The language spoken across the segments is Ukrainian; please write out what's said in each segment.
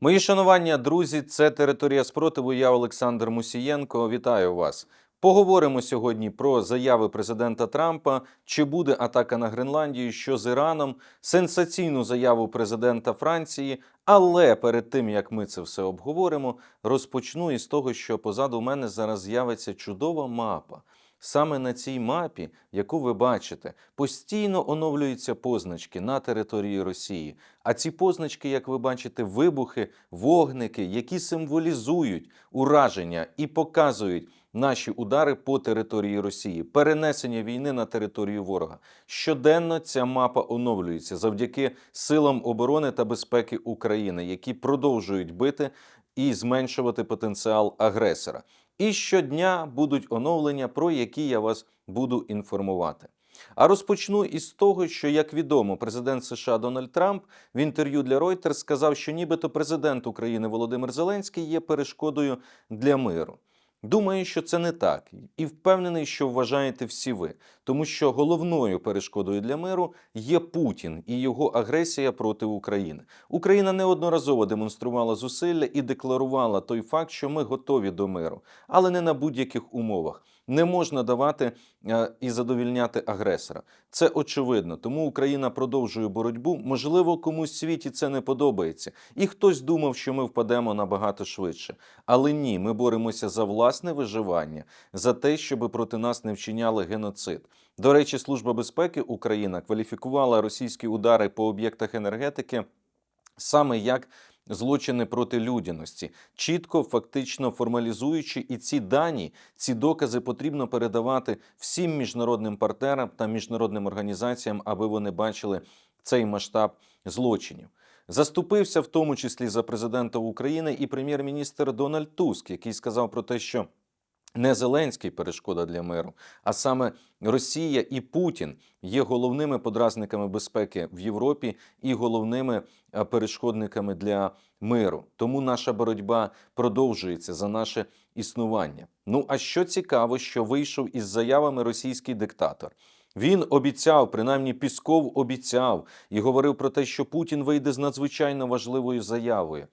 Мої шанування, друзі, це територія спротиву. Я Олександр Мусієнко. Вітаю вас. Поговоримо сьогодні про заяви президента Трампа, чи буде атака на Гренландію, що з Іраном, сенсаційну заяву президента Франції. Але перед тим як ми це все обговоримо, розпочну із того, що позаду мене зараз з'явиться чудова мапа. Саме на цій мапі, яку ви бачите, постійно оновлюються позначки на території Росії. А ці позначки, як ви бачите, вибухи, вогники, які символізують ураження і показують наші удари по території Росії, перенесення війни на територію ворога. Щоденно ця мапа оновлюється завдяки силам оборони та безпеки України, які продовжують бити і зменшувати потенціал агресора. І щодня будуть оновлення, про які я вас буду інформувати. А розпочну із того, що, як відомо, президент США Дональд Трамп в інтерв'ю для Reuters сказав, що нібито президент України Володимир Зеленський є перешкодою для миру. Думаю, що це не так, і впевнений, що вважаєте всі ви, тому що головною перешкодою для миру є Путін і його агресія проти України. Україна неодноразово демонструвала зусилля і декларувала той факт, що ми готові до миру, але не на будь-яких умовах. Не можна давати е, і задовільняти агресора. Це очевидно. Тому Україна продовжує боротьбу. Можливо, комусь в світі це не подобається, і хтось думав, що ми впадемо набагато швидше. Але ні, ми боремося за власне виживання, за те, щоб проти нас не вчиняли геноцид. До речі, Служба безпеки Україна кваліфікувала російські удари по об'єктах енергетики саме як злочини проти людяності, чітко, фактично формалізуючи, і ці дані, ці докази потрібно передавати всім міжнародним партнерам та міжнародним організаціям, аби вони бачили цей масштаб злочинів. Заступився в тому числі за президента України і прем'єр-міністр Дональд Туск, який сказав про те, що не Зеленський перешкода для миру, а саме Росія і Путін є головними подразниками безпеки в Європі і головними е, перешкодниками для миру. Тому наша боротьба продовжується за наше існування. Ну а що цікаво, що вийшов із заявами російський диктатор. Він обіцяв, принаймні Пісков обіцяв і говорив про те, що Путін вийде з надзвичайно важливою заявою.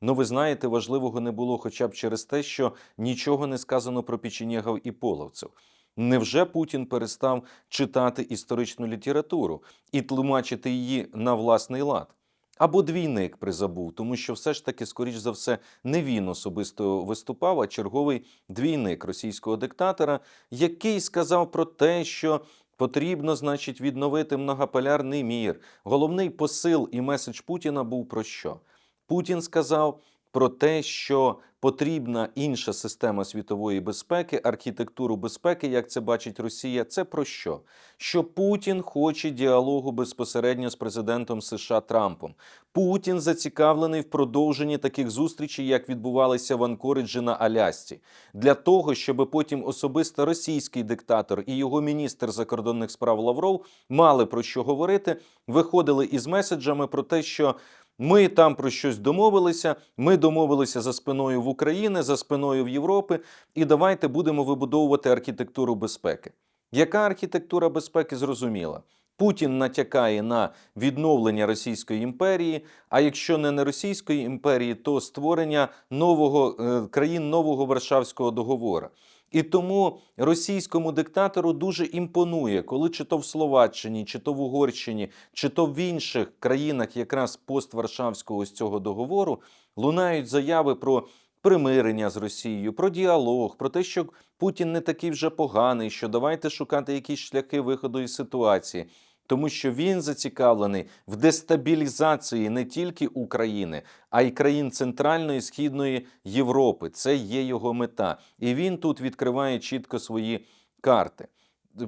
Ну, ви знаєте, важливого не було хоча б через те, що нічого не сказано про печенєгів і половців. Невже Путін перестав читати історичну літературу і тлумачити її на власний лад? Або двійник призабув, тому що все ж таки, скоріш за все, не він особисто виступав, а черговий двійник російського диктатора, який сказав про те, що потрібно, значить, відновити многополярний мір. Головний посил і меседж Путіна був про що? Путін сказав про те, що потрібна інша система світової безпеки, архітектуру безпеки, як це бачить Росія. Це про що? Що Путін хоче діалогу безпосередньо з президентом США Трампом. Путін зацікавлений в продовженні таких зустрічей, як відбувалися в Анкориджі на Алясці, для того, щоб потім особисто російський диктатор і його міністр закордонних справ Лавров мали про що говорити, виходили із меседжами про те, що. Ми там про щось домовилися. Ми домовилися за спиною в Україні, за спиною в Європи, і давайте будемо вибудовувати архітектуру безпеки. Яка архітектура безпеки зрозуміла? Путін натякає на відновлення Російської імперії. А якщо не на Російської імперії, то створення нового е, країн нового Варшавського договору. І тому російському диктатору дуже імпонує, коли чи то в Словаччині, чи то в Угорщині, чи то в інших країнах, якраз постваршавського з цього договору, лунають заяви про примирення з Росією, про діалог, про те, що Путін не такий вже поганий, що давайте шукати якісь шляхи виходу із ситуації тому що він зацікавлений в дестабілізації не тільки України, а й країн Центральної і Східної Європи. Це є його мета, і він тут відкриває чітко свої карти.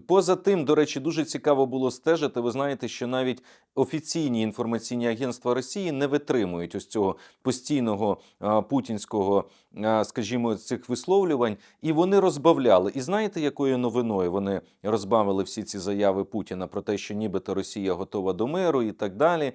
Поза тим, до речі, дуже цікаво було стежити. Ви знаєте, що навіть офіційні інформаційні агентства Росії не витримують ось цього постійного а, путінського, а, скажімо, цих висловлювань, і вони розбавляли. І знаєте, якою новиною вони розбавили всі ці заяви Путіна про те, що нібито Росія готова до миру і так далі.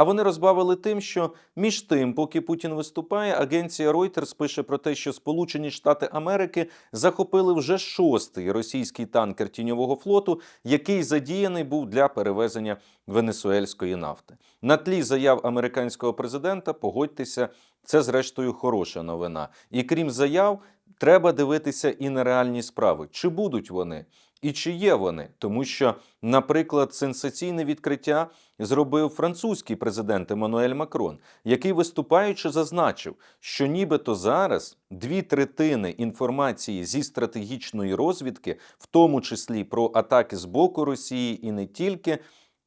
А вони розбавили тим, що між тим, поки Путін виступає, агенція Reuters пише про те, що Сполучені Штати Америки захопили вже шостий російський танкер тіньового флоту, який задіяний був для перевезення венесуельської нафти. На тлі заяв американського президента, погодьтеся, це зрештою хороша новина. І крім заяв, треба дивитися і на реальні справи, чи будуть вони. І чи є вони? Тому що, наприклад, сенсаційне відкриття зробив французький президент Еммануель Макрон, який виступаючи зазначив, що нібито зараз дві третини інформації зі стратегічної розвідки, в тому числі про атаки з боку Росії і не тільки,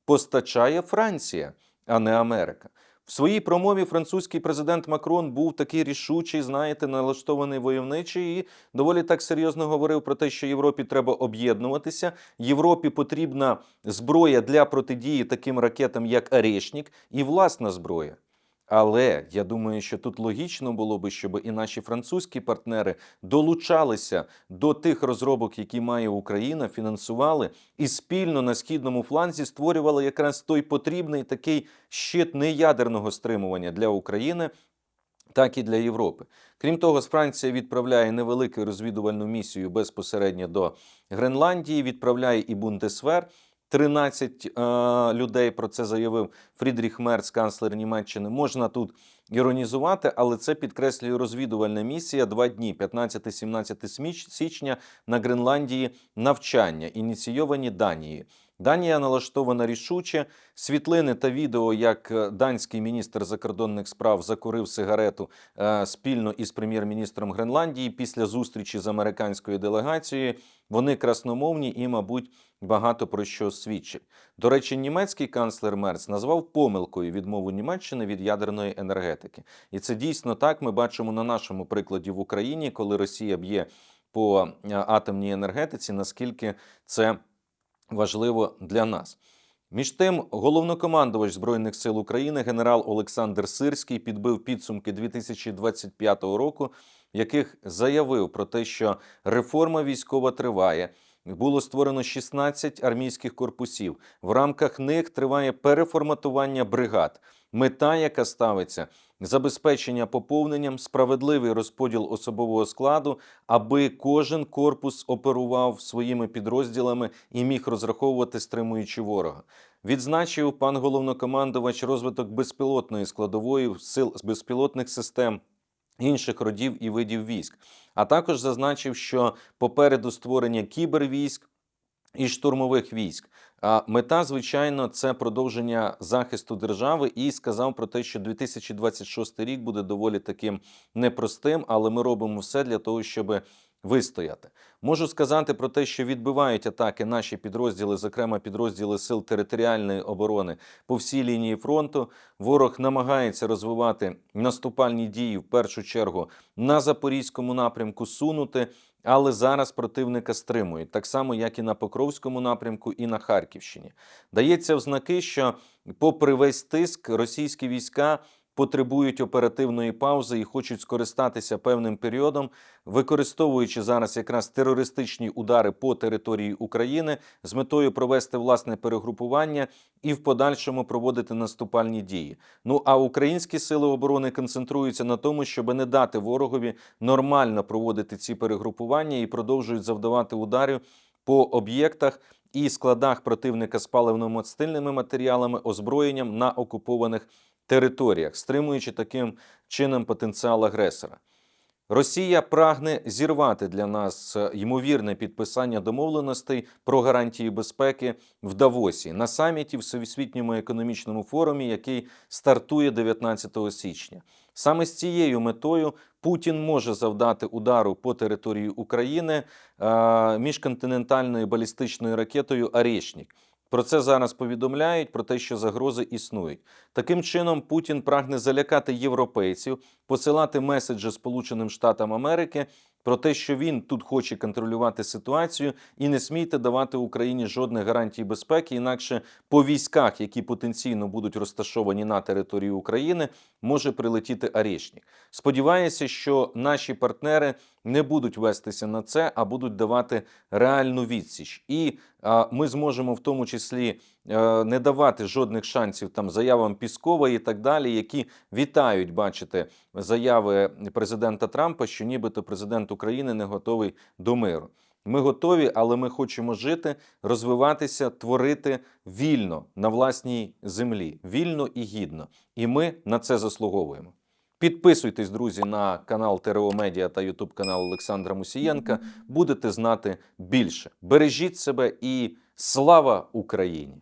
постачає Франція, а не Америка. В своїй промові французький президент Макрон був такий рішучий, знаєте, налаштований войовничий і доволі так серйозно говорив про те, що Європі треба об'єднуватися. Європі потрібна зброя для протидії таким ракетам, як Арешнік, і власна зброя. Але я думаю, що тут логічно було би, щоб і наші французькі партнери долучалися до тих розробок, які має Україна, фінансували і спільно на східному фланзі створювали якраз той потрібний такий щит неядерного стримування для України. Так і для Європи. Крім того, Франція відправляє невелику розвідувальну місію безпосередньо до Гренландії, відправляє і Бундесвер. 13 е, людей про це заявив Фрідріх Мерц, канцлер Німеччини. Можна тут іронізувати, але це підкреслює розвідувальна місія. Два дні, 15-17 січня на Гренландії навчання, ініційовані Данією. Данія налаштована рішуче. Світлини та відео, як е, данський міністр закордонних справ закурив сигарету е, спільно із прем'єр-міністром Гренландії після зустрічі з американською делегацією. Вони красномовні і, мабуть, багато про що свідчать. До речі, німецький канцлер Мерц назвав помилкою відмову Німеччини від ядерної енергетики. І це дійсно так. Ми бачимо на нашому прикладі в Україні, коли Росія б'є по е, атомній енергетиці, наскільки це важливо для нас. Між тим, головнокомандувач Збройних сил України генерал Олександр Сирський підбив підсумки 2025 року, в яких заявив про те, що реформа військова триває. Було створено 16 армійських корпусів. В рамках них триває переформатування бригад. Мета, яка ставиться забезпечення поповненням, справедливий розподіл особового складу, аби кожен корпус оперував своїми підрозділами і міг розраховувати, стримуючи ворога. Відзначив пан головнокомандувач розвиток безпілотної складової сил з безпілотних систем. Інших родів і видів військ, а також зазначив, що попереду створення кібервійськ і штурмових військ. А мета, звичайно, це продовження захисту держави, і сказав про те, що 2026 рік буде доволі таким непростим, але ми робимо все для того, щоб вистояти. Можу сказати про те, що відбивають атаки наші підрозділи, зокрема підрозділи сил територіальної оборони по всій лінії фронту. Ворог намагається розвивати наступальні дії в першу чергу на запорізькому напрямку, сунути. Але зараз противника стримують, так само, як і на Покровському напрямку, і на Харківщині. Дається в що, попри весь тиск, російські війська потребують оперативної паузи і хочуть скористатися певним періодом, використовуючи зараз якраз терористичні удари по території України з метою провести власне перегрупування і в подальшому проводити наступальні дії. Ну а українські сили оборони концентруються на тому, щоб не дати ворогові нормально проводити ці перегрупування і продовжують завдавати ударів по об'єктах. І складах противника з паливно-мастильними матеріалами, озброєнням на окупованих територіях, стримуючи таким чином потенціал агресора. Росія прагне зірвати для нас е, ймовірне підписання домовленостей про гарантії безпеки в Давосі на саміті Всесвітньому економічному форумі, який стартує 19 січня. Саме з цією метою Путін може завдати удару по території України е, міжконтинентальною балістичною ракетою Арєшнік. Про це зараз повідомляють про те, що загрози існують. Таким чином, Путін прагне залякати європейців, посилати меседжі Сполученим Штатам Америки про те, що він тут хоче контролювати ситуацію, і не смійте давати Україні жодних гарантій безпеки, інакше по військах, які потенційно будуть розташовані на території України, може прилетіти Арешнік. Сподіваюся, що наші партнери не будуть вестися на це, а будуть давати реальну відсіч. І а, ми зможемо в тому числі е, не давати жодних шансів там заявам Піскова і так далі, які вітають, бачите, заяви президента Трампа, що нібито президент України не готовий до миру. Ми готові, але ми хочемо жити, розвиватися, творити вільно на власній землі, вільно і гідно. І ми на це заслуговуємо. Підписуйтесь, друзі, на канал ТРО Медіа та Ютуб канал Олександра Мусієнка. Будете знати більше. Бережіть себе і слава Україні!